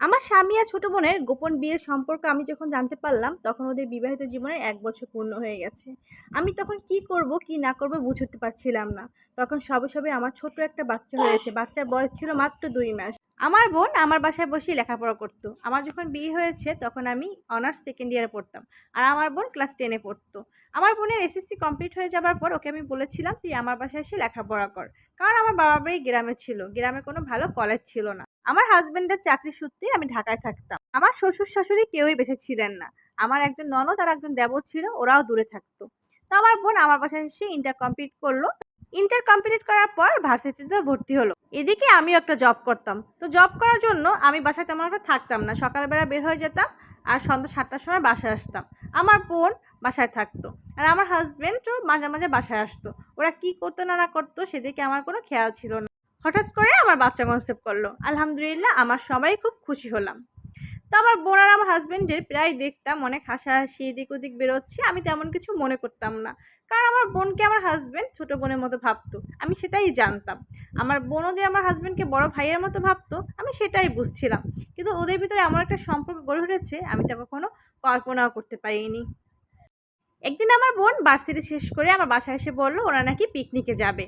আমার স্বামী আর ছোট বোনের গোপন বিয়ের সম্পর্ক আমি যখন জানতে পারলাম, তখন ওদের বিবাহিত জীবনে এক বছর পূর্ণ হয়ে গেছে। আমি তখন কি করব, কি না করব বুঝতে পারছিলাম না। তখন সবে সবে আমার ছোট একটা বাচ্চা হয়েছে। বাচ্চার বয়স ছিল মাত্র দুই মাস। আমার বোন আমার বাসায় বসেই লেখাপড়া করতো। আমার যখন বিয়ে হয়েছে তখন আমি অনার্স সেকেন্ড ইয়ারে পড়তাম আর আমার বোন ক্লাস টেনে পড়তো। আমার বোনের এসএসসি কমপ্লিট হয়ে যাবার পর ওকে আমি বলেছিলাম, তুই আমার বাসায় এসে লেখাপড়া কর। কারণ আমার বাবা বাড়ি গ্রামে ছিল, গ্রামে কোনো ভালো কলেজ ছিল না। আমার হাজব্যান্ডের চাকরি সূত্রে আমি ঢাকায় থাকতাম। আমার শ্বশুর শাশুড়ি কেউই বেঁচে ছিলেন না। আমার একজন ননদ আর একজন দেবর ছিল, ওরাও দূরে থাকতো। তো আমার বোন আমার বাসায় এসে ইন্টার কমপ্লিট করল। ইন্টার কমপ্লিট করার পর ভার্সিটিতে ভর্তি হলো। এদিকে আমিও একটা জব করতাম। তো জব করার জন্য আমি বাসায় তেমন একটা থাকতাম না। সকালবেলা বের হয়ে যেতাম আর সন্ধ্যা সাতটার সময় বাসায় আসতাম। আমার বোন বাসায় থাকতো আর আমার হাজব্যান্ডও মাঝে মাঝে বাসায় আসতো। ওরা কি করতো না না করতো সেদিকে আমার কোনো খেয়াল ছিল না। হঠাৎ করে আমার বাচ্চা কনসেপ্ট করল। আলহামদুলিল্লাহ, আমার সবাই খুব খুশি হলাম। তো আমার বোন আর আমার হাজব্যান্ডের প্রায় দেখতাম, অনেক হাসাহাসি, এদিক ওদিক বেরোচ্ছে। আমি তেমন কিছু মনে করতাম না। কারণ আমার বোনকে আমার হাজব্যান্ড ছোটো বোনের মতো ভাবতো। আমি সেটাই জানতাম। আমার বোনও যে আমার হাজব্যান্ডকে বড় ভাইয়ের মতো ভাবতো, আমি সেটাই বুঝছিলাম। কিন্তু ওদের ভিতরে এমন একটা সম্পর্ক গড়ে উঠেছে, আমি তা কখনো কল্পনাও করতে পারিনি। একদিন আমার বোন ভার্সিটি শেষ করে আমার বাসায় এসে বলল, ওরা নাকি পিকনিকে যাবে।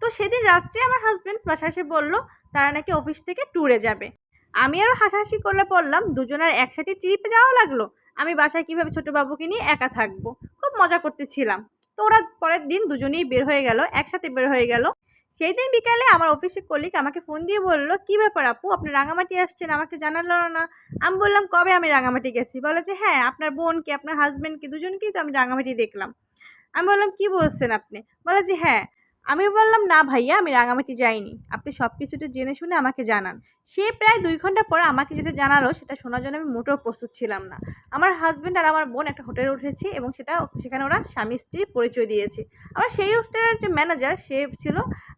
তো সেদিন রাত্রে আমার হাজব্যান্ড বাসায় এসে বলল, তারা নাকি অফিস থেকে ট্যুরে যাবে। আমি আরও হাসাহাসি করলে পড়লাম দুজনের একসাথে ট্রিপে যাওয়া লাগল? আমি বাসায় কীভাবে ছোটো বাবুকে নিয়ে একা থাকব? খুব মজা করতেছিলাম। তো ওরা পরের দিন দুজনেই বের হয়ে গেল, একসাথে বের হয়ে গেল। সেই দিন বিকালে আমার অফিসের কলিগ আমাকে ফোন দিয়ে বলল, কী ব্যাপার আপু? আপনি রাঙামাটি আসছেন, আমাকে জানালো না। আমি বললাম, কবে আমি রাঙামাটি গেছি? বলে যে হ্যাঁ আপনার বোনকে, আপনার হাজব্যান্ডকে দুজনকেই তো আমি রাঙামাটি দেখলাম। আমি বললাম, কি বলছেন আপনি? বলে যে হ্যাঁ আমি বললাম, না ভাইয়া, আমি রাঙামাটি যাইনি। আপনি সব কিছুটা জেনে শুনে আমাকে জানান। সে প্রায় দুই ঘণ্টা পরে আমাকে যেটা জানালো, সেটা শোনার জন্য আমি মোটেও প্রস্তুত ছিলাম না। আমার হাজব্যান্ড আর আমার বোন একটা হোটেলে উঠেছি এবং সেটা, সেখানে ওরা স্বামী স্ত্রীর পরিচয় দিয়েছে। আবার সেই হোস্টেলের যে ম্যানেজার সে ছিল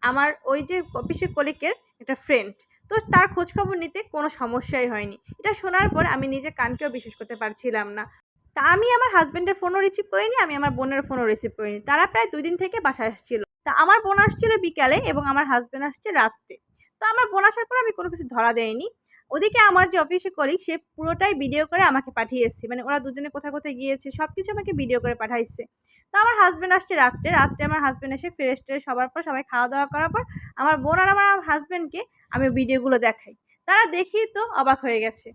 আমার ওই যে অফিসের কলিকের একটা ফ্রেন্ড তো তার খোঁজখবর নিতে কোনো সমস্যাই হয়নি। এটা শোনার পর আমি নিজে কানকেও বিশ্বাস করতে পারছিলাম না। তা আমি আমার হাজব্যান্ডের ফোনও রিসিভ করিনি, আমি আমার বোনের ফোনও রিসিভ করিনি। তারা প্রায় দুই দিন থেকে বাসায় আসছিল। তা আমার বোন আসছিল বিকালে এবং আমার হাজব্যান্ড আসছে রাত্রে। তো আমার বোন আসার পর আমি কোনো কিছু ধরা দেয়নি। ওদিকে আমার যে অফিসে কলিগ সে পুরোটাই ভিডিও করে আমাকে পাঠিয়ে এসছে মানে ওরা দুজনে কোথায় কোথায় গিয়েছে সব কিছু আমাকে ভিডিও করে পাঠাইছে। তো আমার হাজব্যান্ড আসছে রাত্রে। রাত্রে আমার হাজব্যান্ড এসে ফ্রেশ ট্রেশ সবার পর, সবাই খাওয়া দাওয়া করার পর, আমার বোন আর আমার হাজব্যান্ডকে আমি ভিডিওগুলো দেখাই। তারা দেখেই তো অবাক হয়ে গেছে।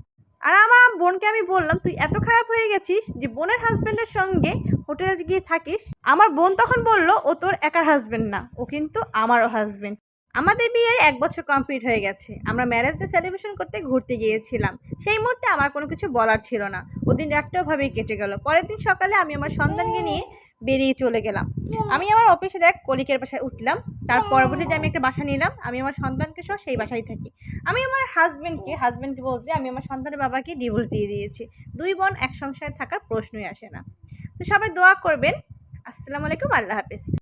আর আমার বোনকে আমি বললাম, তুই এত খারাপ হয়ে গেছিস যে বোনের হাজব্যান্ডের সঙ্গে হোটেলে গিয়ে থাকিস? আমার বোন তখন বলল, ও তোর একার হাজব্যান্ড না, ও কিন্তু আমারও হাজব্যান্ড আমাদের বিয়ের এক বছর কমপ্লিট হয়ে গেছে। আমরা ম্যারেজ ডে সেলিব্রেশন করতে ঘুরতে গিয়েছিলাম। সেই মুহূর্তে আমার কোনো কিছু বলার ছিল না। ওদিন রাতটাওভাবেই কেটে গেল। পরের দিন সকালে আমি আমার সন্তানকে নিয়ে বেরিয়ে চলে গেলাম। আমি আমার অফিসের এক কলিকের বাসায় উঠলাম। তার পরবর্তীতে আমি একটা বাসা নিলাম। আমি আমার সন্তানকে সহ সেই বাসায় থাকি। আমি আমার হাজব্যান্ডকে হাজব্যান্ডকে বলতে আমি আমার সন্তানের বাবাকে ডিভোর্স দিয়ে দিয়েছি। দুই বোন এক সংসারে থাকার প্রশ্নই আসে না। তো সবাই দোয়া করবেন। আসসালামু আলাইকুম, আল্লাহ হাফেজ।